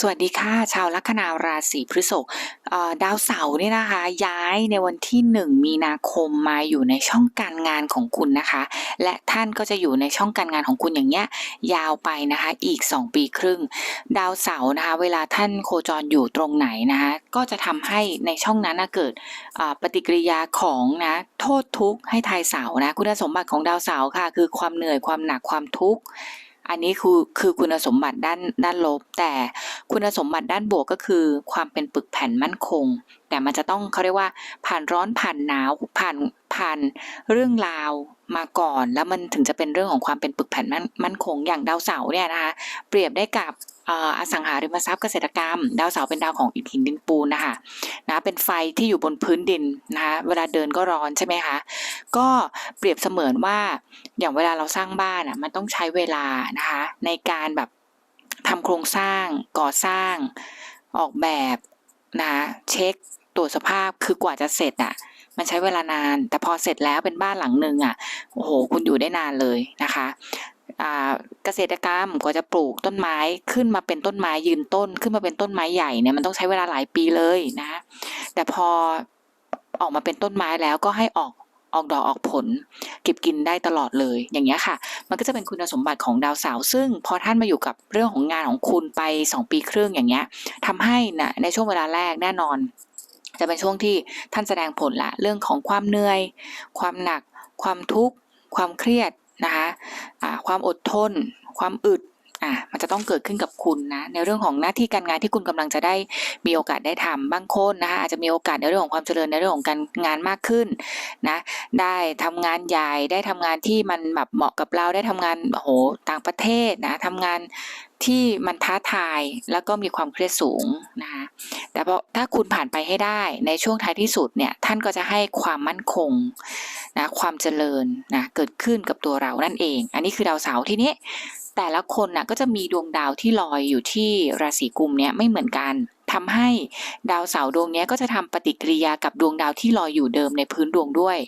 สวัสดีค่ะ ชาวลัคนาราศีพฤษภดาวเสาร์เนี่ยนะคะ ย้ายในวันที่ 1 มีนาคมมาอยู่ในช่องการงานของคุณนะคะ และท่านก็จะอยู่ในช่องการงานของคุณอย่างเงี้ยยาวไปนะคะอีก 2 ปีครึ่ง ดาวเสาร์นะคะ เวลาท่านโคจรอยู่ตรงไหนนะคะ ก็จะทำให้ในช่องนั้นนะเกิดปฏิกิริยาของนะโทษทุกข์ให้ทายเสาร์นะคุณสมบัติของดาวเสาร์ค่ะ คือความเหนื่อยความหนักความทุกข์ อันนี้คือคือคุณสมบัติด้านด้านลบ แต่คุณสมบัติด้านบวกก็คือ ความเป็นปึกแผ่นมั่นคง แต่มันจะต้องเขาเรียกว่า ผ่านร้อนผ่านหนาวผ่านผ่านเรื่องราว มาก่อน แล้วมันถึงจะเป็นเรื่องของความเป็นปึกแผ่นมั่นมันคงอย่างดาวเสาร์เนี่ยนะคะเปรียบได้กับอสังหาริมทรัพย์เกษตรกรรม ดาวเสาเป็นดาวของอิฐหินดินปูนนะคะนะเป็นไฟที่อยู่บนพื้นดินนะคะเวลาเดินก็ร้อนใช่ไหมคะก็เปรียบเสมือนว่าอย่างเวลาเราสร้างบ้านอะมันต้องใช้เวลานะคะในการแบบทำโครงสร้างก่อสร้างออกแบบนะะเช็คตรวจสภาพคือกว่าจะเสร็จอะ มันใช้เวลานาน แต่พอเสร็จแล้วเป็นบ้านหลังหนึ่งอะโอ้โหคุณอยู่ได้นานเลยนะคะเกษตรกรรมกว่าจะปลูกต้นไม้ขึ้นมาเป็นต้นไม้ยืนต้น ขึ้นมาเป็นต้นไม้ใหญ่เนี่ยมันต้องใช้เวลาหลายปีเลยนะแต่พอออกมาเป็นต้นไม้แล้วก็ให้ออกออกดอกออกผล เก็บกินได้ตลอดเลย อย่างเงี้ยค่ะ มันก็จะเป็นคุณสมบัติของดาวเสาร์ซึ่งพอท่านมาอยู่กับเรื่องของงานของคุณไป 2 ปีครึ่งอย่างเงี้ยทำให้นะในช่วงเวลาแรกแน่นอน จะเป็นช่วงที่ท่านแสดงผลละเรื่องของความเหนื่อย ความหนัก ความทุกข์ ความเครียดนะคะะความอดทน ความอึด อะมันจะต้องเกิดขึ้นกับคุณนะในเรื่องของหน้าที่การงานที่คุณกำลังจะได้มีโอกาสได้ทำบางคนนะคะอาจจะมีโอกาสในเรื่องของความเจริญในเรื่องของการงานมากขึ้นนะได้ทำงานใหญ่ได้ทำงานที่มันแบบเหมาะกับเราได้ทำงานโอ้โหต่างประเทศนะทำงานที่มันท้าทายแล้วก็มีความเครียดสูงนะคะแต่พอถ้าคุณผ่านไปให้ได้ในช่วงท้ายที่สุดเนี่ยท่านก็จะให้ความมั่นคงนะความเจริญนะเกิดขึ้นกับตัวเรานั่นเอง อันนี้คือดาวเสาร์ทีนี้ แต่ละคนนะก็จะมีดวงดาวที่ลอยอยู่ที่ราศีกุมเนี่ยไม่เหมือนกันทำให้ดาวเสาร์ดวงนี้ก็จะทำปฏิกิริยากับดวงดาวที่ลอยอยู่เดิมในพื้นดวงด้วย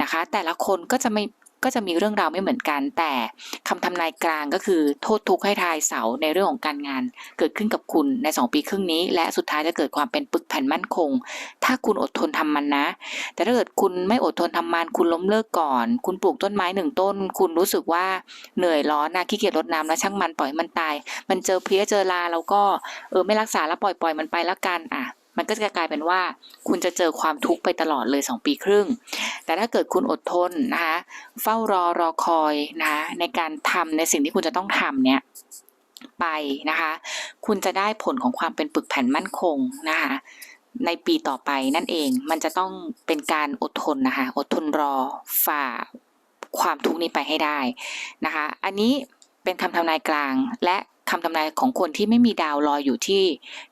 นะคะ แต่ละคนก็จะไม่ ก็จะมีเรื่องราวไม่เหมือนกัน แต่คำทำนายกลางก็คือโทษทุกข์ให้ทายเสาในเรื่องของการงาน เกิดขึ้นกับคุณใน 2 ปีครึ่งนี้ และสุดท้ายจะเกิดความเป็นปึกแผ่นมั่นคง ถ้าคุณอดทนทำมันนะ แต่ถ้าเกิดคุณไม่อดทนทำมันคุณล้มเลิกก่อน คุณปลูกต้นไม้หนึ่งต้น คุณรู้สึกว่าเหนื่อยร้อนนะขี้เกียจรดน้ำแล้วช่างมันปล่อยมันตาย มันเจอเพลี้ยเจอราแล้วก็เออไม่รักษาแล้วปล่อยปล่อยมันไปแล้วกันอะ มันก็จะกลายเป็นว่า คุณจะเจอความทุกข์ไปตลอดเลย 2 ปีครึ่ง แต่ถ้าเกิดคุณอดทนนะคะเฝ้ารอรอคอยนะคะในการทำในสิ่งที่คุณจะต้องทำเนี่ยไปนะคะ คุณจะได้ผลของความเป็นปึกแผ่นมั่นคงนะคะในปีต่อไปนั่นเองมันจะต้องเป็นการอดทนนะคะ อดทนรอฝ่าความทุกข์นี้ไปให้ได้นะคะ อันนี้เป็นคำทำนายกลางและ คำทำนายของคนที่ไม่มีดาวลอยอยู่ที่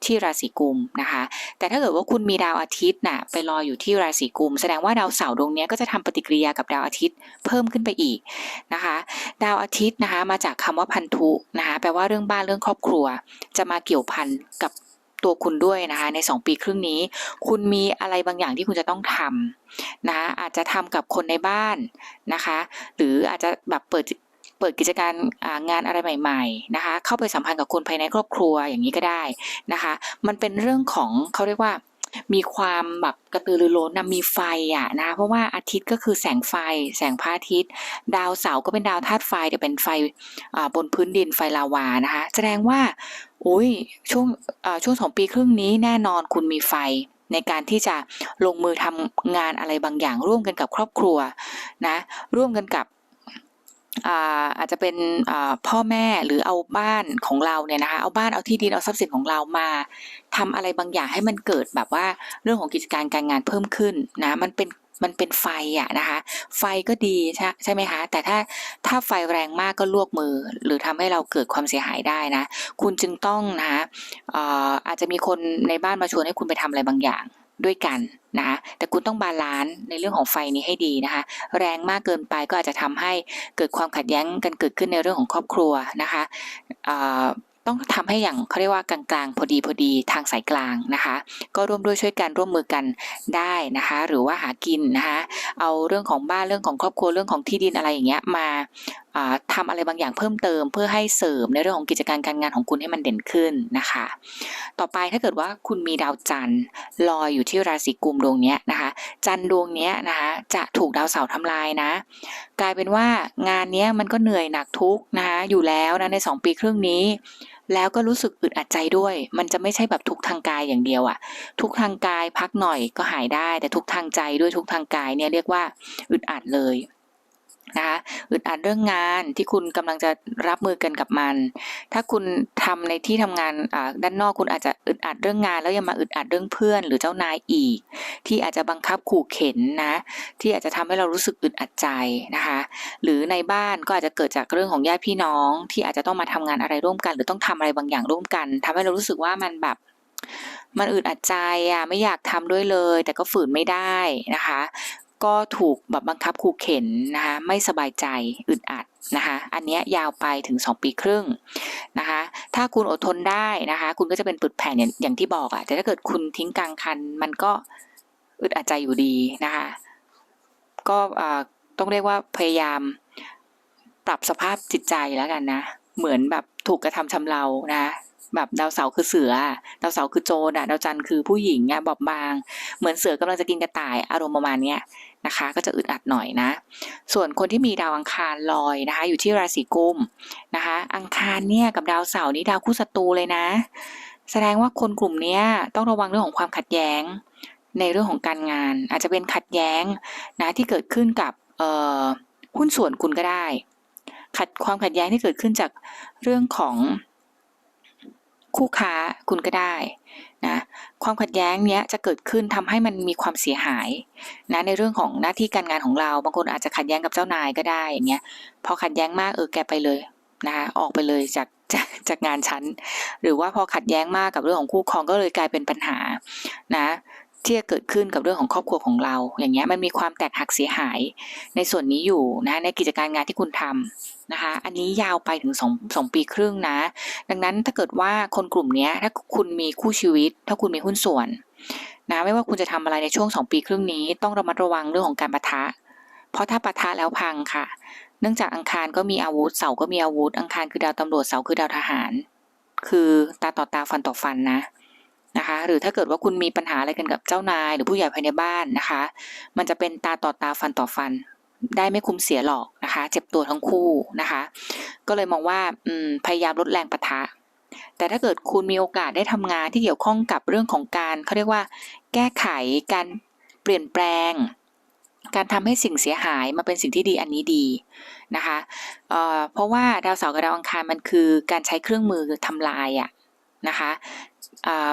ที่ราศีกุมนะคะ แต่ถ้าเกิดว่าคุณมีดาวอาทิตย์น่ะไปลอยอยู่ที่ราศีกุม แสดงว่าดาวเสาร์ดวงนี้ก็จะทำปฏิกิริยากับดาวอาทิตย์เพิ่มขึ้นไปอีกนะคะ ดาวอาทิตย์นะคะมาจากคำว่าพันธุนะคะแปลว่าเรื่องบ้านเรื่องครอบครัว จะมาเกี่ยวพันกับตัวคุณด้วยนะคะใน 2 ปีครึ่งนี้ คุณมีอะไรบางอย่างที่คุณจะต้องทำนะคะอาจจะทำกับคนในบ้านนะคะ หรืออาจจะแบบเปิด เปิดกิจการงานอะไรใหม่ ๆนะคะ เข้าไปสัมพันธ์กับคนภายในครอบครัวอย่างนี้ก็ได้นะคะ มันเป็นเรื่องของเขาเรียกว่ามีความแบบกระตือรือร้นนะมีไฟอะนะเพราะว่าอาทิตย์ก็คือแสงไฟ แสงพระอาทิตย์ ดาวเสาร์ก็เป็นดาวธาตุไฟแต่เป็นไฟบนพื้นดินไฟลาวานะคะ แสดงว่าอุ้ยช่วงช่วงสองปีครึ่งนี้แน่นอนคุณมีไฟในการที่จะลงมือทำงานอะไรบางอย่างร่วมกันกับครอบครัวนะร่วมกันกับ อาจจะเป็นพ่อแม่หรือเอาบ้านของเราเนี่ยนะคะเอาบ้านเอาที่ดินเอาทรัพย์สินของเรามาทำอะไรบางอย่างให้มันเกิดแบบว่าเรื่องของกิจการการงานเพิ่มขึ้นนะมันเป็นมันเป็นไฟอะนะคะ ไฟก็ดีใช่ใช่ไหมคะ แต่ถ้าถ้าไฟแรงมากก็ลวกมือ หรือทำให้เราเกิดความเสียหายได้นะ คุณจึงต้องนะคะอออาจจะมีคนในบ้านมาชวนให้คุณไปทำอะไรบางอย่าง ด้วยกันนะคะแต่คุณต้องบาลานซ์ในเรื่องของไฟนี้ให้ดีนะคะ แรงมากเกินไปก็อาจจะทำให้เกิดความขัดแย้งกันเกิดขึ้นในเรื่องของครอบครัวนะคะ ต้องทำให้อย่างเขาเรียกว่ากลางๆ พอดีพอดีทางสายกลางนะคะ ก็ร่วมด้วยช่วยกันร่วมมือกันได้นะคะ หรือว่าหากินนะคะเอาเรื่องของบ้านเรื่องของครอบครัวเรื่องของที่ดินอะไรอย่างเงี้ยมาอ่าทำอะไรบางอย่างเพิ่มเติม เพื่อให้เสริมในเรื่องของกิจการการงานของคุณให้มันเด่นขึ้นนะคะ ต่อไปถ้าเกิดว่าคุณมีดาวจันทร์ลอยอยู่ที่ราศีกุมดวงเนี้ยนะคะ จันทร์ดวงเนี้ยนะคะจะถูกดาวเสาร์ทำลายนะ กลายเป็นว่างานเนี้ยมันก็เหนื่อยหนักทุกนะคะอยู่แล้วนะในสองปีครึ่งนี้ แล้วก็รู้สึกอึดอัดใจด้วย มันจะไม่ใช่แบบทุกทางกายอย่างเดียวอะทุกทางกายพักหน่อยก็หายได้ แต่ทุกทางใจด้วยทุกทางกายเนี่ยเรียกว่าอึดอัดเลย นะคะอึดอัดเรื่องงานที่คุณกำลังจะรับมือกันกับมัน ถ้าคุณทำในที่ทำงานด้านนอกคุณอาจจะอึดอัดเรื่องงาน แล้วยังมาอึดอัดเรื่องเพื่อน หรือเจ้านายอีก ที่อาจจะบังคับขู่เข็นนะ ที่อาจจะทำให้เรารู้สึกอึดอัดใจนะคะ หรือในบ้านก็อาจจะเกิดจากเรื่องของญาติพี่น้อง ที่อาจจะต้องมาทำงานอะไรร่วมกัน หรือต้องทำอะไรบางอย่างร่วมกันทำให้เรารู้สึกว่ามันแบบมันอึดอัดใจอะไม่อยากทำด้วยเลย แต่ก็ฝืนไม่ได้นะคะ ก็ถูกแบบบังคับขู่เข็นนะคะไม่สบายใจอึดอัดนะคะอันนี้ยาวไปถึง 2 ปีครึ่งนะคะถ้าคุณอดทนได้นะคะคุณก็จะเป็นปึดแผ่นอย่างที่บอกอะแต่ถ้าเกิดคุณทิ้งกลางคัน มันก็อึดอัดใจอยู่ดีนะคะก็อ่าต้องเรียกว่าพยายามปรับสภาพจิตใจแล้วกันนะเหมือนแบบถูกกระทำชำเรานะแบบดาวเสาร์คือเสือ ดาวเสาร์คือโจรดาวจันทร์คือผู้หญิงอะบอบบาง เหมือนเสือกำลังจะกินกระต่ายอารมณ์ประมาณเนี้ย นะคะ ก็จะอึดอัดหน่อยนะ ส่วนคนที่มีดาวอังคารลอยนะคะ อยู่ที่ราศีกุมนะคะ อังคารเนี่ยกับดาวเสาร์นี่ดาวคู่ศัตรูเลยนะ แสดงว่าคนกลุ่มนี้ต้องระวังเรื่องของความขัดแย้ง ในเรื่องของการงาน อาจจะเป็นขัดแย้งนะที่เกิดขึ้นกับหุ้นส่วนคุณก็ได้ ขัดความขัดแย้งที่เกิดขึ้นจากเรื่องของคู่ค้าคุณก็ได้ นะความขัดแย้งเนี้ยจะเกิดขึ้นทำให้มันมีความเสียหายนะในเรื่องของหน้าที่การงานของเรา บางคนอาจจะขัดแย้งกับเจ้านายก็ได้อย่างเงี้ยพอขัดแย้งมากเออแกไปเลยนะคะออกไปเลยจากจากจากงานชั้น หรือว่าพอขัดแย้งมากกับเรื่องของคู่ครองก็เลยกลายเป็นปัญหานะ ที่จะเกิดขึ้นกับเรื่องของครอบครัวของเรา อย่างเงี้ยมันมีความแตกหักเสียหาย ในส่วนนี้อยู่นะในกิจการงานที่คุณทำนะคะ อันนี้ยาวไปถึงสองสองปีครึ่งนะ ดังนั้นถ้าเกิดว่าคนกลุ่มนี้ถ้าคุณมีคู่ชีวิต ถ้าคุณมีหุ้นส่วนนะไม่ว่าคุณจะทำอะไรในช่วงสองปีครึ่งนี้ ต้องระมัดระวังเรื่องของการปะทะ เพราะถ้าปะทะแล้วพังค่ะ เนื่องจากอังคารก็มีอาวุธ เสาร์ก็มีอาวุธ อังคารคือดาวตำรวจ เสาร์คือดาวทหาร คือตาต่อตาฟันต่อฟันนะ นะคะ หรือถ้าเกิดว่าคุณมีปัญหาอะไรกันกับเจ้านาย หรือผู้ใหญ่ภายในบ้านนะคะ มันจะเป็นตาต่อตาฟันต่อฟัน ได้ไม่คุ้มเสียหรอกนะคะ เจ็บตัวทั้งคู่นะคะ ก็เลยมองว่าพยายามลดแรงปะทะ แต่ถ้าเกิดคุณมีโอกาสได้ทำงานที่เกี่ยวข้องกับเรื่องของการเขาเรียกว่า แก้ไขการเปลี่ยนแปลงการทำให้สิ่งเสียหายมาเป็นสิ่งที่ดีอันนี้ดีนะคะเเพราะว่าดาวเสาร์กับดาวอังคารมันคือการใช้เครื่องมือทำลายอะนะคะ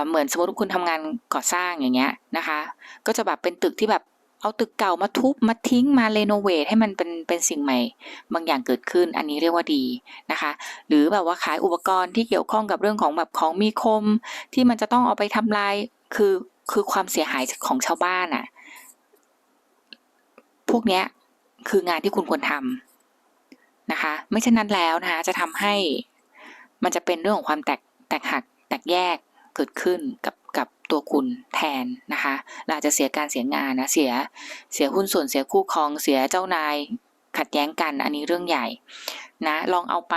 เหมือนสมมติว่าคุณทำงานก่อสร้างอย่างเงี้ยนะคะ ก็จะแบบเป็นตึกที่แบบเอาตึกเก่ามาทุบมาทิ้งมาเรโนเวทให้มันเป็นเป็นสิ่งใหม่ บางอย่างเกิดขึ้นอันนี้เรียกว่าดีนะคะ หรือแบบว่าขายอุปกรณ์ที่เกี่ยวข้องกับเรื่องของแบบของมีคม ที่มันจะต้องเอาไปทำลายคือคือความเสียหายของชาวบ้านอะพวกเนี้ยคืองานที่คุณควรทำนะคะ ไม่เช่นนั้นแล้วนะคะจะทำให้มันจะเป็นเรื่องของความแตกแตกหักแตกแยก เกิดขึ้นกับกับตัวคุณแทนนะคะเราจะเสียการเสียงานนะเสียเสียหุ้นส่วนเสียคู่ครองเสียเจ้านายขัดแย้งกันอันนี้เรื่องใหญ่นะลองเอาไป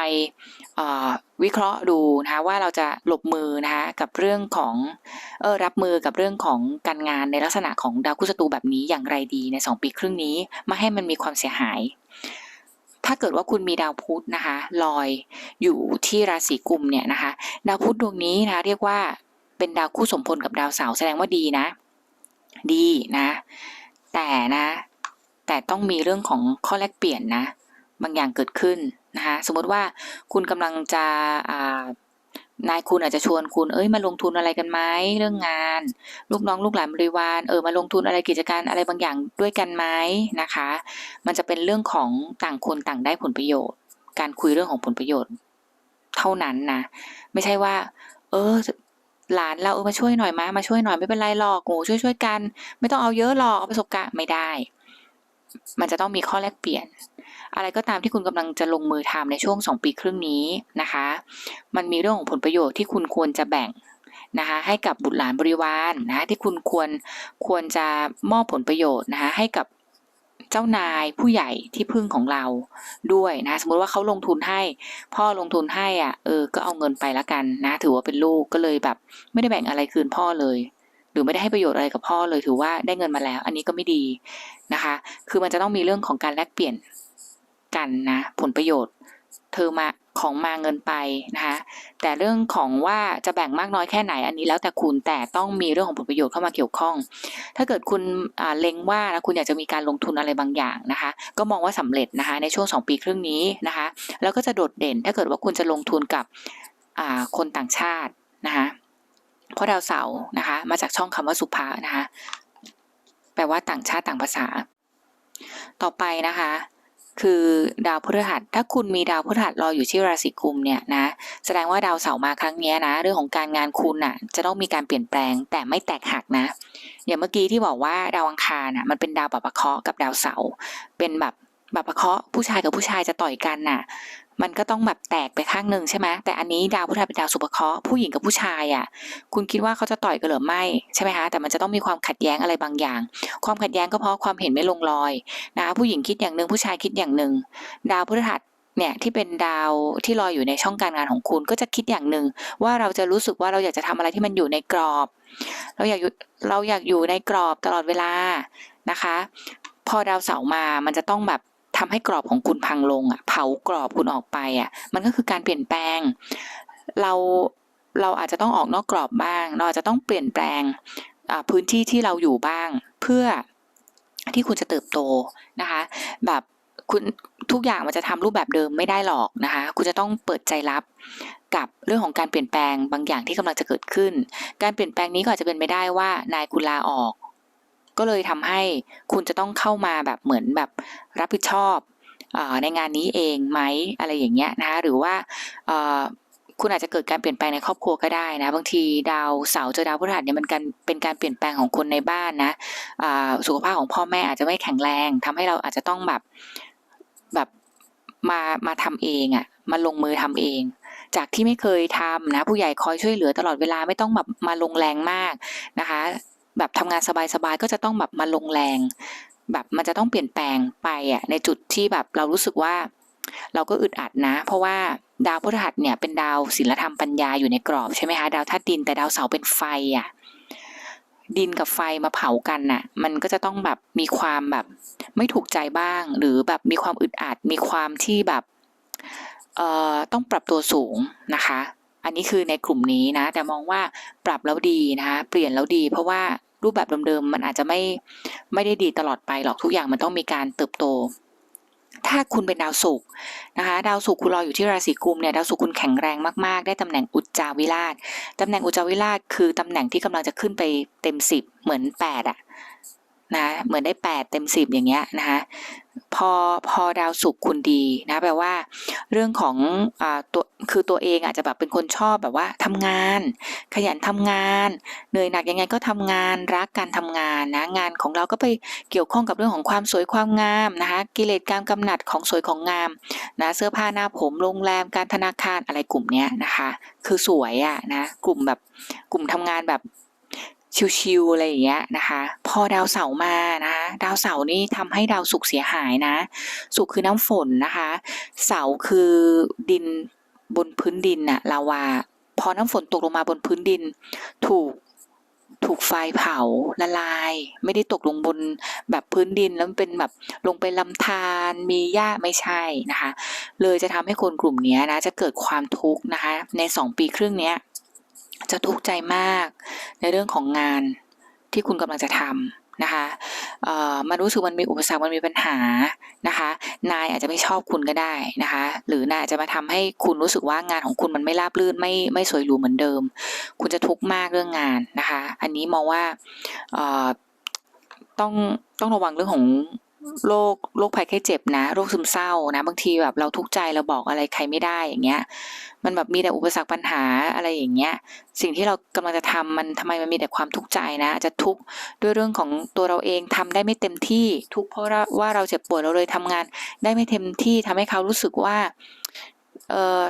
วิเคราะห์ดูนะคะว่าเราจะหลบมือนะคะกับเรื่องของเออรับมือกับเรื่องของการงานในลักษณะของดาวคู่ศัตรูแบบนี้อย่างไรดีในสองปีครึ่งนี้ไมาให้มันมีความเสียหาย ถ้าเกิดว่าคุณมีดาวพุธนะคะลอยอยู่ที่ราศีกุมเนี่ยนะคะดาวพุธดวงนี้นะคะเรียกว่า เป็นดาวคู่สมพลกับดาวเสาร์แสดงว่าดีนะ ดีนะ แต่นะ แต่ต้องมีเรื่องของข้อแลกเปลี่ยนนะ บางอย่างเกิดขึ้นนะคะสมมติว่าคุณกำลังจะนายคุณอาจจะชวนคุณเอ้ยมาลงทุนอะไรกันไหมเรื่องงาน ลูกน้องลูกหลานบริวารเออมาลงทุนอะไรกิจการอะไรบางอย่างด้วยกันไหมนะคะ มันจะเป็นเรื่องของต่างคนต่างได้ผลประโยชน์ การคุยเรื่องของผลประโยชน์ เท่านั้นนะไม่ใช่ว่า เออ หลานเราเออมาช่วยหน่อยมามาช่วยหน่อยไม่เป็นไรหรอกโอ้ช่วยช่วยกัน ไม่ต้องเอาเยอะหรอกเอาประสบการณ์ไม่ได้ มันจะต้องมีข้อแลกเปลี่ยน อะไรก็ตามที่คุณกำลังจะลงมือทำในช่วงสองปีครึ่งนี้นะคะ มันมีเรื่องของผลประโยชน์ที่คุณควรจะแบ่งนะคะให้กับบุตรหลานบริวารนะคะที่คุณควรควรจะมอบผลประโยชน์นะคะให้กับ เจ้านายผู้ใหญ่ที่พึ่งของเราด้วยนะ สมมติว่าเขาลงทุนให้ พ่อลงทุนให้อะเออก็เอาเงินไปละกันนะ ถือว่าเป็นลูกก็เลยแบบ ไม่ได้แบ่งอะไรคืนพ่อเลย หรือไม่ได้ให้ประโยชน์อะไรกับพ่อเลยถือว่าได้เงินมาแล้ว อันนี้ก็ไม่ดีนะคะ คือมันจะต้องมีเรื่องของการแลกเปลี่ยนกันนะ ผลประโยชน์ เธอมา ของมาเงินไปนะคะแต่เรื่องของว่าจะแบ่งมากน้อยแค่ไหนอันนี้แล้วแต่คุณแต่ต้องมีเรื่องของผลประโยชน์เข้ามาเกี่ยวข้อง ถ้าเกิดคุณเล็งว่านะคุณอยากจะมีการลงทุนอะไรบางอย่างนะคะ ก็มองว่าสำเร็จนะคะในช่วง 2 ปีครึ่งนี้นะคะ แล้วก็จะโดดเด่นถ้าเกิดว่าคุณจะลงทุนกับคนต่างชาตินะคะเพราะดาวเสาร์นะคะ มาจากช่องคำว่าสุภานะคะแปลว่าต่างชาติต่างภาษา ต่อไปนะคะ คือดาวพฤหัส ถ้าคุณมีดาวพฤหัสรออยู่ที่ราศีกุมเนี่ยนะ แสดงว่าดาวเสาร์มาครั้งนี้นะ เรื่องของการงานคุณอะ จะต้องมีการเปลี่ยนแปลงแต่ไม่แตกหักนะ อย่างเมื่อกี้ที่บอกว่าดาวอังคารน่ะมันเป็นดาวปรับปะเคาะกับดาวเสาร์เป็นแบบปรับปะเคาะผู้ชายกับผู้ชายจะต่อยกันน่ะ มันก็ต้องแบบแตกไปข้างหนึ่งใช่ไหมแต่อันนี้ดาวพฤหัสเป็นดาวสุภเคราะห์ผู้หญิงกับผู้ชายอะ คุณคิดว่าเขาจะต่อยกันหรือไม่ใช่ไหมคะแต่มันจะต้องมีความขัดแย้งอะไรบางอย่าง ความขัดแย้งก็เพราะความเห็นไม่ลงรอยนะคะผู้หญิงคิดอย่างหนึ่งผู้ชายคิดอย่างหนึ่งดาวพฤหัสเนี่ยที่เป็นดาวที่ลอยอยู่ในช่องการงานของคุณก็จะคิดอย่างหนึ่งว่าเราจะรู้สึกว่าเราอยากจะทำอะไรที่มันอยู่ในกรอบ เราอยากเราอยากอยู่ในกรอบตลอดเวลานะคะ พอดาวเสาร์มามันจะต้องแบบ ทำให้กรอบของคุณพังลงอะเผากรอบคุณออกไปอะมันก็คือการเปลี่ยนแปลง เราเราอาจจะต้องออกนอกกรอบบ้าง เราอาจจะต้องเปลี่ยนแปลงพื้นที่ที่เราอยู่บ้าง เพื่อที่คุณจะเติบโตนะคะ แบบคุณทุกอย่างมันจะทำรูปแบบเดิมไม่ได้หรอกนะคะ คุณจะต้องเปิดใจรับกับเรื่องของการเปลี่ยนแปลงบางอย่างที่กำลังจะเกิดขึ้น การเปลี่ยนแปลงนี้ก็อาจจะเป็นไปได้ว่านายคุณลาออก ก็เลยทำให้คุณจะต้องเข้ามาแบบเหมือนแบบรับผิดชอบอในงานนี้เองไหมอะไรอย่างเงี้ยนะคะหรือว่าคุณอาจจะเกิดการเปลี่ยนแปลงในครอบครัวก็ได้นะ บางทีดาวเสาร์เจอดาวพฤหัสเนี่ยมันการเป็นการเปลี่ยนแปลงของคนในบ้านนะสุขภาพของพ่อแม่อาจจะไม่แข็งแรงทำให้เราอาจจะต้องแบบแบบมามาทำเองอะ่ะมาลงมือทำเอง จากที่ไม่เคยทำนะ ผู้ใหญ่คอยช่วยเหลือตลอดเวลาไม่ต้องแบบมาลงแรงมากนะคะ แบบทำงานสบายๆก็จะต้องแบบมาลงแรง แบบมันจะต้องเปลี่ยนแปลงไปอะในจุดที่แบบเรารู้สึกว่า เราก็อึดอัดนะ เพราะว่าดาวพฤหัสเนี่ยเป็นดาวศิลธรรมปัญญาอยู่ในกรอบใช่ไหมคะดาวธาตุดินแต่ดาวเสาเป็นไฟอะดินกับไฟมาเผากันน่ะ มันก็จะต้องแบบมีความแบบ ไม่ถูกใจบ้าง หรือแบบมีความอึดอัด มีความที่แบบเอ่อต้องปรับตัวสูงนะคะ อันนี้คือในกลุ่มนี้นะ แต่มองว่าปรับแล้วดีนะคะ เปลี่ยนแล้วดี เพราะว่า รูปแบบเดิมๆมันอาจจะไม่ไม่ได้ดีตลอดไปหรอกทุกอย่างมันต้องมีการเติบโต ถ้าคุณเป็นดาวศุกร์นะคะ ดาวศุกร์คุณรออยู่ที่ราศีกุมเนี่ยดาวศุกร์คุณแข็งแรงมากๆ ได้ตำแหน่งอุจจาวิราชตำแหน่งอุจจาวิราชคือตำแหน่งที่กำลังจะขึ้นไปเต็มสิบเหมือนแปดอะ นะเหมือนได้แปดเต็มสิบอย่างเงี้ยนะคะพอพอดาวศุกร์คุณดีนะแปลว่า เรื่องของอ่าตัวคือตัวเองอาจจะแบบเป็นคนชอบแบบว่าทำงาน ขยันทำงานเหนื่อยหนักยังไงก็ทำงานรักการทำงานนะงานของเราก็ไปเกี่ยวข้องกับเรื่องของความสวยความงามนะคะกิเลสการกำหนัดของสวยของงามนะเสื้อผ้าหน้าผมโรงแรมการธนาคารอะไรกลุ่มเนี้ยนะคะ คือสวยอะนะกลุ่มแบบกลุ่มทำงานแบบ ชิวๆอะไรอย่างเงี้ยนะคะ พอดาวเสาร์มานะคะ ดาวเสาร์นี่ทำให้ดาวศุกร์เสียหายนะศุกร์คือน้ำฝนนะคะ เสาร์คือดินบนพื้นดินน่ะลาวา พอน้ำฝนตกลงมาบนพื้นดิน ถูกถูกไฟเผาละลาย ไม่ได้ตกลงบนแบบพื้นดินแล้วมันเป็นแบบลงไปลำธารมีหญ้าไม่ใช่นะคะ เลยจะทำให้คนกลุ่มเนี้ยนะจะเกิดความทุกข์นะคะ ในสองปีครึ่งเนี้ย จะทุกข์ใจมาก ในเรื่องของงานที่คุณกำลังจะทำนะคะมันรู้สึกมันมีอุปสรรค มันมีปัญหานะคะ นายอาจจะไม่ชอบคุณก็ได้นะคะ หรือนายอาจจะมาทำให้คุณรู้สึกว่างานของคุณมันไม่ราบรื่นไม่ไม่สวยหรูเหมือนเดิม คุณจะทุกข์มากเรื่องงานนะคะ อันนี้มองว่าต้องต้องระวังเรื่องของ โรคโรคภัยไข้เจ็บนะโรคซึมเศร้านะ บางทีแบบเราทุกข์ใจเราบอกอะไรใครไม่ได้อย่างเงี้ย มันแบบมีแต่อุปสรรคปัญหาอะไรอย่างเงี้ย สิ่งที่เรากำลังจะทำมันทำไมมันมีแต่ความทุกข์ใจนะอาจจะทุกข์ด้วยเรื่องของตัวเราเองทำได้ไม่เต็มที่ทุกข์เพราะว่าเราเจ็บปวยเราเลยทำงาน ได้ไม่เต็มที่ทำให้เขารู้สึกว่าเออ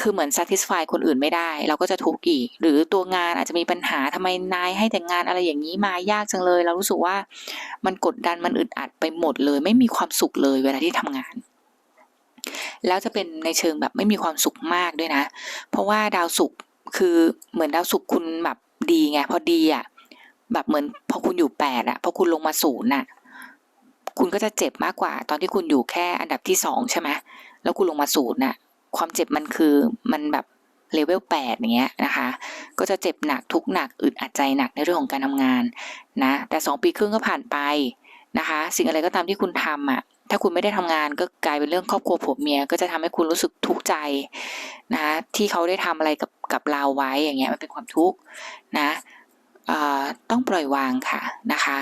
คือเหมือน satisfy คนอื่นไม่ได้ เราก็จะทุกข์อีก หรือตัวงานอาจจะมีปัญหาทำไมนายให้แต่งานอะไรอย่างนี้มายากจังเลย เรารู้สึกว่ามันกดดันมันอึดอัดไปหมดเลย ไม่มีความสุขเลยเวลาที่ทำงาน แล้วจะเป็นในเชิงแบบไม่มีความสุขมากด้วยนะ เพราะว่าดาวศุกร์คือเหมือนดาวศุกร์คุณแบบดีไงพอดีอะแบบเหมือนพอคุณอยู่แปดอะพอคุณลงมาศูนย์อะคุณก็จะเจ็บมากกว่า ตอนที่คุณอยู่แค่อันดับที่สองใช่ไหมแล้วคุณลงมาศูนย์น่ะ ความเจ็บมันคือมันแบบเลเวลแปดอย่างเงี้ยนะคะ ก็จะเจ็บหนักทุกหนักอึดอัดใจหนักในเรื่องของการทำงานนะ แต่สองปีครึ่งก็ผ่านไปนะคะ สิ่งอะไรก็ตามที่คุณทำอะ ถ้าคุณไม่ได้ทำงานก็กลายเป็นเรื่องครอบครัวผัวเมีย ก็จะทำให้คุณรู้สึกทุกข์ใจนะคะที่เขาได้ทำอะไรกับกับเราไว้อย่างเงี้ยมันเป็นความทุกข์นะต้องปล่อยวางค่ะนะคะ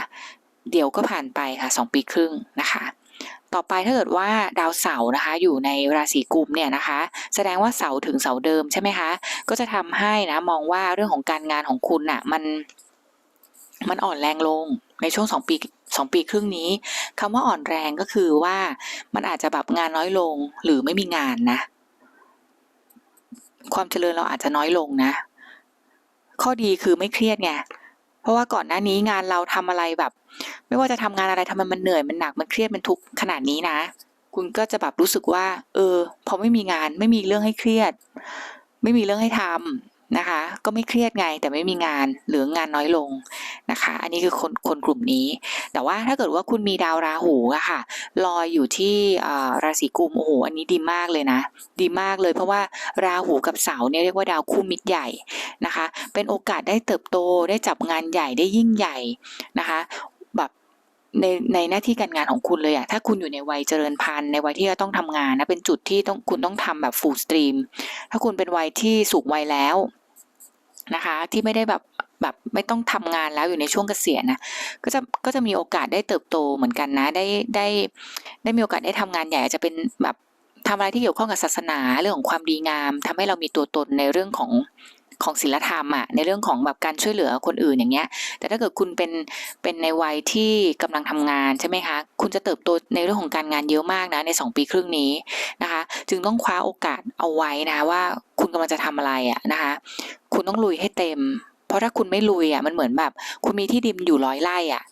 เดี๋ยวก็ผ่านไปค่ะสองปีครึ่งนะคะ ต่อไปถ้าเกิดว่าดาวเสาร์นะคะ อยู่ในราศีกุมเนี่ยนะคะ แสดงว่าเสาร์ถึงเสาร์เดิมใช่ไหมคะ ก็จะทำให้นะมองว่าเรื่องของการงานของคุณน่ะมันมันอ่อนแรงลงในช่วงสองปีสองปีครึ่งนี้คำว่าอ่อนแรงก็คือว่ามันอาจจะแบบงานน้อยลงหรือไม่มีงานนะ ความเจริญเราอาจจะน้อยลงนะ ข้อดีคือไม่เครียดไง เพราะว่าก่อนหน้านี้งานเราทำอะไรแบบ ไม่ว่าจะทำงานอะไรทำไมมันเหนื่อยมันหนักมันเครียดมันทุกข์ขนาดนี้นะ คุณก็จะแบบรู้สึกว่า เออพอไม่มีงานไม่มีเรื่องให้เครียด ไม่มีเรื่องให้ทำ นะคะ ก็ไม่เครียดไงแต่ไม่มีงานหรืองานน้อยลงนะคะ อันนี้คือคนคนกลุ่มนี้ แต่ว่าถ้าเกิดว่าคุณมีดาวราหูอะค่ะลอยอยู่ที่ราศีกุมโอ้โหอันนี้ดีมากเลยนะ ดีมากเลยเพราะว่าราหูกับเสาเนี่ยเรียกว่าดาวคู่มิตรใหญ่นะคะ เป็นโอกาสได้เติบโตได้จับงานใหญ่ได้ยิ่งใหญ่นะคะแบบในในหน้าที่การงานของคุณเลยอะถ้าคุณอยู่ในวัยเจริญพันธุ์ในวัยที่จะต้องทำงานนะเป็นจุดที่ต้องคุณต้องทำแบบฟูลสตรีมถ้าคุณเป็นวัยที่สูงวัยแล้ว นะคะ ที่ไม่ได้แบบแบบไม่ต้องทำงานแล้วอยู่ในช่วงเกษียณนะก็จะก็จะมีโอกาสได้เติบโตเหมือนกันนะ ได้ได้ได้มีโอกาสได้ทำงานใหญ่จะเป็นแบบทำอะไรที่เกี่ยวข้องกับศาสนาเรื่องของความดีงามทำให้เรามีตัวตนในเรื่องของของศีลธรรมอะในเรื่องของแบบการช่วยเหลือคนอื่นอย่างเงี้ย แต่ถ้าเกิดคุณเป็นเป็นในวัยที่กำลังทำงานใช่ไหมคะคุณจะเติบโตในเรื่องของการงานเยอะมากนะใน 2 ปีครึ่งนี้นะคะ จึงต้องคว้าโอกาสเอาไว้นะว่า กำลังจะทำอะไรอะนะคะ คุณต้องลุยให้เต็ม เพราะถ้าคุณไม่ลุยอะมันเหมือนแบบ คุณมีที่ดินอยู่ร้อยไร่อะ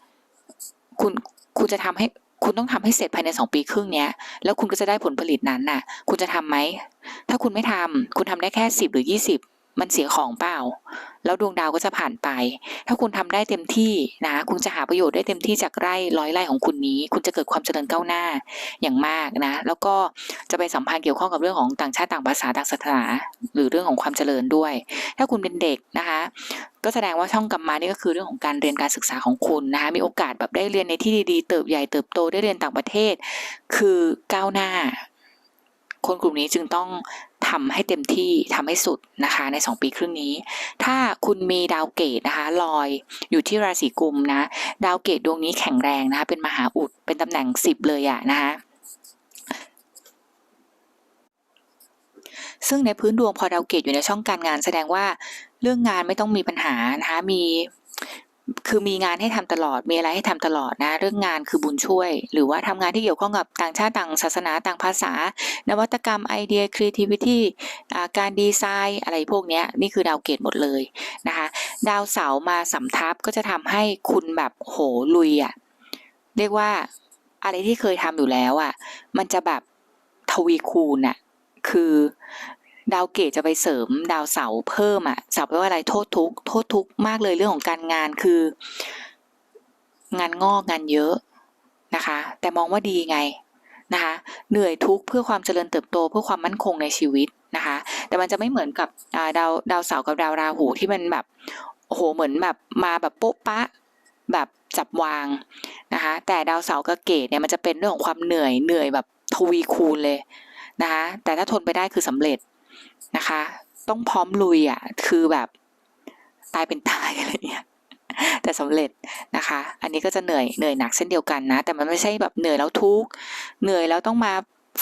คุณคุณจะทำให้คุณต้องทำให้เสร็จภายในสองปีครึ่งเนี้ย แล้วคุณก็จะได้ผลผลิตนั้นน่ะ คุณจะทํำไหม ถ้าคุณไม่ทำคุณทำได้แค่สิบหรือยี่สิบ มันเสียของเปล่า แล้วดวงดาวก็จะผ่านไป ถ้าคุณทำได้เต็มที่นะ คุณจะหาประโยชน์ได้เต็มที่จากไร่ร้อยไร่ของคุณนี้ คุณจะเกิดความเจริญก้าวหน้าอย่างมากนะ แล้วก็จะไปสัมพันธ์เกี่ยวข้องกับเรื่องของต่างชาติต่างภาษาต่างศาสนา หรือเรื่องของความเจริญด้วย ถ้าคุณเป็นเด็กนะคะ ก็แสดงว่าช่องกรรมานี่ก็คือเรื่องของการเรียนการศึกษาของคุณนะคะ มีโอกาสแบบได้เรียนในที่ดีๆ เติบใหญ่เติบโตได้เรียนต่างประเทศ คือก้าวหน้าคนกลุ่มนี้จึงต้อง ทำให้เต็มที่ทำให้สุดนะคะ ใน 2 ปีครึ่งนี้ ถ้าคุณมีดาวเกตนะคะลอยอยู่ที่ราศีกุมนะ ดาวเกตดวงนี้แข็งแรงนะคะ เป็นมหาอุดเป็นตำแหน่ง 10 เลยอะนะคะซึ่งในพื้นดวงพอดาวเกตอยู่ในช่องการงานแสดงว่าเรื่องงานไม่ต้องมีปัญหานะคะมี คือมีงานให้ทำตลอด มีอะไรให้ทำตลอดนะ เรื่องงานคือบุญช่วย หรือว่าทำงานที่เกี่ยวข้องกับต่างชาติต่างศาสนาต่างภาษา นวัตกรรมไอเดีย creativity การดีไซน์อะไรพวกนี้นี่คือดาวเกตหมดเลยนะคะ ดาวเสาร์มาสำทับก็จะทำให้คุณแบบโหลุยอะ่ะเรียกว่าอะไรที่เคยทำอยู่แล้วอะ่ะมันจะแบบทวีคูณอะคือ ดาวเกตจะไปเสริมดาวเสาเพิ่มอะเสาแปลว่าอะไรโทษทุกโทษทุกมากเลยเรื่องของการงานคือ งานงอกงานเยอะนะคะ แต่มองว่าดีไงนะคะ เหนื่อยทุกเพื่อความเจริญเติบโตเพื่อความมั่นคงในชีวิตนะคะ แต่มันจะไม่เหมือนกับดาวดาวเสาร์กับดาวราหูที่มันแบบโอ้โหเหมือนแบบมาแบบโป๊ะปะแบบจับวางนะคะ แต่ดาวเสาร์กับเกตเนี่ยมันจะเป็นเรื่องของความเหนื่อยเหนื่อยแบบทวีคูณเลยนะคะ แต่ถ้าทนไปได้คือสำเร็จ นะคะ ต้องพร้อมลุยอะ คือแบบตายเป็นตายอะไรเงี้ยแต่สำเร็จนะคะ อันนี้ก็จะเหนื่อยเหนื่อยหนักเช่นเดียวกันนะ แต่มันไม่ใช่แบบเหนื่อยแล้วทุกเหนื่อยแล้วต้องมา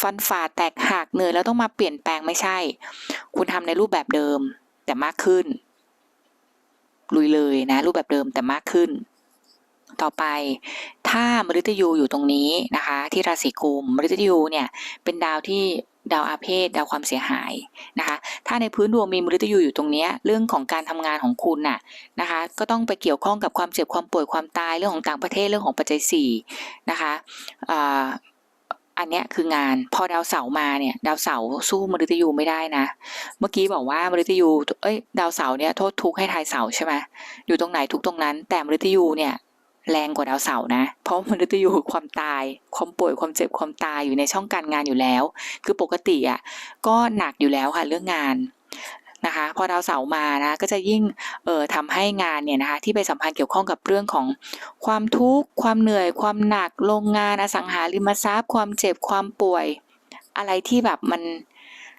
ฟันฝ่าแตกหักเหนื่อยแล้วต้องมาเปลี่ยนแปลงไม่ใช่ คุณทำในรูปแบบเดิมแต่มากขึ้น ลุยเลยนะ รูปแบบเดิมแต่มากขึ้น ต่อไป ถ้ามฤตยูอยู่ตรงนี้นะคะ ที่ราศีกุมมฤตยูเนี่ยเป็นดาวที่ ดาวอาเพศดาวความเสียหายนะคะ ถ้าในพื้นดวงมีมฤตยูอยู่ตรงนี้เรื่องของการทำงานของคุณน่ะนะคะ ก็ต้องไปเกี่ยวข้องกับความเจ็บความป่วยความตายเรื่องของต่างประเทศเรื่องของปัจจัยสี่นะคะอันนี้คืองานพอดาวเสาร์มาเนี่ยดาวเสาร์สู้มฤตยูไม่ได้นะ เมื่อกี้บอกว่ามฤตยูเอ้ยดาวเสาร์เนี่ยโทษทุกข์ให้ทายเสาร์ใช่ไหมอยู่ตรงไหนทุกตรงนั้น แต่มฤตยูเนี่ย แรงกว่าดาวเสาร์นะ เพราะมฤตยูความตาย ความป่วยความเจ็บความตายอยู่ในช่องการงานอยู่แล้ว คือปกติอะก็หนักอยู่แล้วค่ะเรื่องงานนะคะพอดาวเสาร์มานะก็จะยิ่งเอ่อทำให้งานเนี่ยนะคะที่ไปสัมพันธ์เกี่ยวข้องกับเรื่องของความทุกข์ความเหนื่อย ความหนักโรงงานอสังหาริมทรัพย์ ความเจ็บความป่วย อะไรที่แบบมัน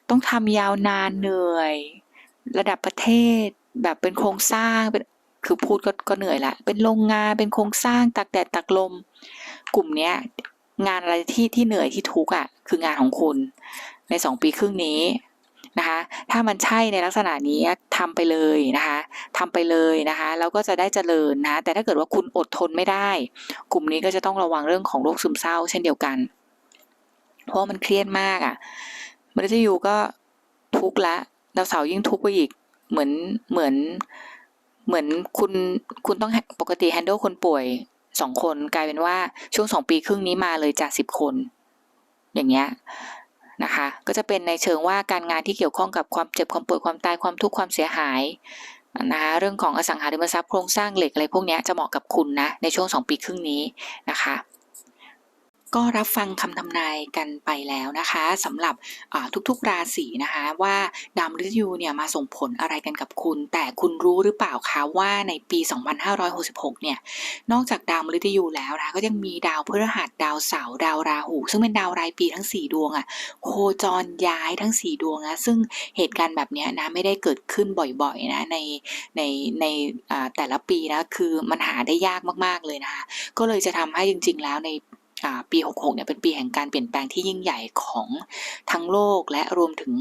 ต้องทำยาวนานเหนื่อย ระดับประเทศแบบเป็นโครงสร้างเป็น คือพูดก็ก็เหนื่อยละ เป็นโรงงานเป็นโครงสร้างตักแดดตักลม กลุ่มเนี้ยงานอะไรที่ที่เหนื่อยที่ทุกข์อะ คืองานของคุณ ในสองปีครึ่งนี้นะคะถ้ามันใช่ในลักษณะนี้ทำไปเลยนะคะทำไปเลยนะคะแล้วก็จะได้เจริญนะแต่ถ้าเกิดว่าคุณอดทนไม่ได้ กลุ่มนี้ก็จะต้องระวังเรื่องของโรคซึมเศร้า เช่นเดียวกัน เพราะมันเครียดมากอะมฤตยูก็ทุกข์ละดาวเสาร์ยิ่งทุกข์ไปอีกเหมือนเหมือน เหมือนคุณคุณต้องปกติแฮนด์ลคนป่วยสองคนกลายเป็นว่าช่วงสองปีครึ่งนี้มาเลยจากสิบคน อย่างเงี้ยนะคะก็จะเป็นในเชิงว่าการงานที่เกี่ยวข้องกับความเจ็บความป่วยความตายความทุกข์ความเสียหายนะคะเรื่องของอสังหาริมทรัพย์โครงสร้างเหล็กอะไรพวกนี้จะเหมาะกับคุณนะในช่วงสองปีครึ่งนี้นะคะ ก็รับฟังคำทำนายกันไปแล้วนะคะสำหรับทุกๆราศีนะคะว่าดาวมฤตยูเนี่ยมาส่งผลอะไรกันกับคุณ แต่คุณรู้หรือเปล่าคะว่าในปี 2566 เนี่ยนอกจากดาวมฤตยูแล้วนะก็ยังมีดาวพฤหัสดาวเสาร์ดาวราหู ซึ่งเป็นดาวรายปีทั้ง 4 ดวงอะ่ะโคจรย้ายทั้ง 4 ดวงนะซึ่งเหตุการณ์แบบนี้นะไม่ได้เกิดขึ้นบ่อยๆนะในในในแต่ละปีนะคือมันหาได้ยากมากๆเลยนะคะก็เลยจะทำให้จริง ๆ แล้วใน ปี 66 เนี่ยเป็นปีแห่งการเปลี่ยนแปลงที่ยิ่งใหญ่ของทั้งโลกและรวมถึง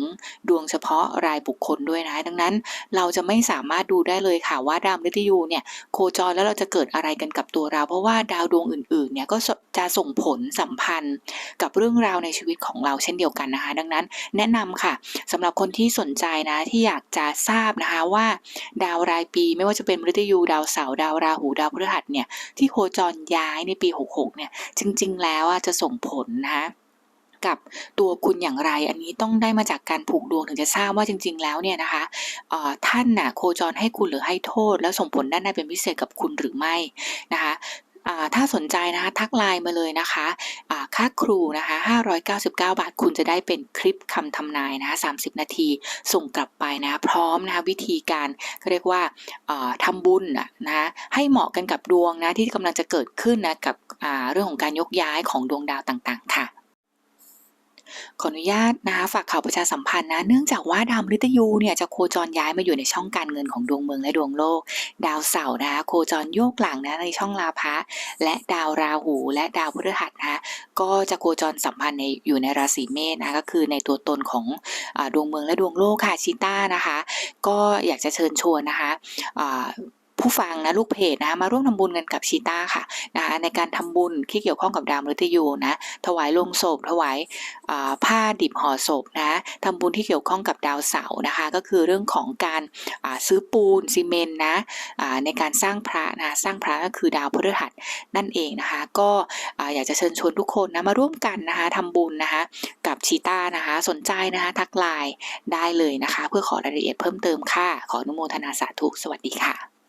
ดวงเฉพาะรายบุคคลด้วยนะ ดังนั้นเราจะไม่สามารถดูได้เลยค่ะว่าดาวมฤตยูเนี่ยโคจรแล้วเราจะเกิดอะไรกันกับตัวเรา เพราะว่าดาวดวงอื่นๆเนี่ยก็จะส่งผลสัมพันธ์กับเรื่องราวในชีวิตของเราเช่นเดียวกันนะคะ ดังนั้นแนะนำค่ะสำหรับคนที่สนใจนะที่อยากจะทราบนะคะว่า ดาวรายปีไม่ว่าจะเป็นมฤตยูดาวเสาร์ดาวราหูดาวพฤหัสเนี่ยที่โคจรย้ายในปี 66 เนี่ยจริงงแล้วจะส่งผลนะคะกับตัวคุณอย่างไร อันนี้ต้องได้มาจากการผูกดวงถึงจะทราบว่าจริง ๆ แล้วเนี่ยนะคะท่านน่ะโคจรให้คุณหรือให้โทษ แล้วส่งผลด้านในเป็นพิเศษกับคุณหรือไม่นะคะ ถ้าสนใจนะคะทักไลน์มาเลยนะคะค่าครูนะคะ599 บาท คุณจะได้เป็นคลิปคำทำนายนะคะ30 นาทีส่งกลับไปนะพร้อมนะคะวิธีการเรียกว่าทำบุญนะให้เหมาะกันกับดวงนะที่กำลังจะเกิดขึ้นนะกับเรื่องของการยกย้ายของดวงดาวต่างๆ ค่ะ ขออนุญาตนะคะฝากข่าวประชาสัมพันธ์นะ เนื่องจากว่าดาวมฤตยูเนี่ยจะโคจรย้ายมาอยู่ในช่องการเงินของดวงเมืองและดวงโลก ดาวเสาร์นะคะโคจรโยกหลังนะในช่องลาภะและดาวราหู และดาวพฤหัสนะคะก็จะโคจรสัมพันธ์ในอยู่ในราศีเมษนะก็คือในตัวตนของอดวงเมืองและดวงโลกค่ะชิต้านะคะ ก็อยากจะเชิญชวนนะคะ ผู้ฟังนะลูกเพจนะมาร่วมทำบุญกันกับชีตาค่ะนะคะในการทำบุญที่เกี่ยวข้องกับดาวมฤตยูนะถวายลงศพถวายผ้าดิบห่อศพนะทำบุญที่เกี่ยวข้องกับดาวเสาร์นะคะ ก็คือเรื่องของการซื้อปูนซีเมนต์นะในการสร้างพระนะสร้างพระก็คือดาวพฤหัสนั่นเองนะคะ ก็อยากจะเชิญชวนทุกคนนะมาร่วมกันนะคะทำบุญนะคะกับชีตานะคะสนใจนะคะทักไลน์ได้เลยนะคะ เพื่อขอรายละเอียดเพิ่มเติมค่ะ ขออนุโมทนาสาธุสวัสดีค่ะ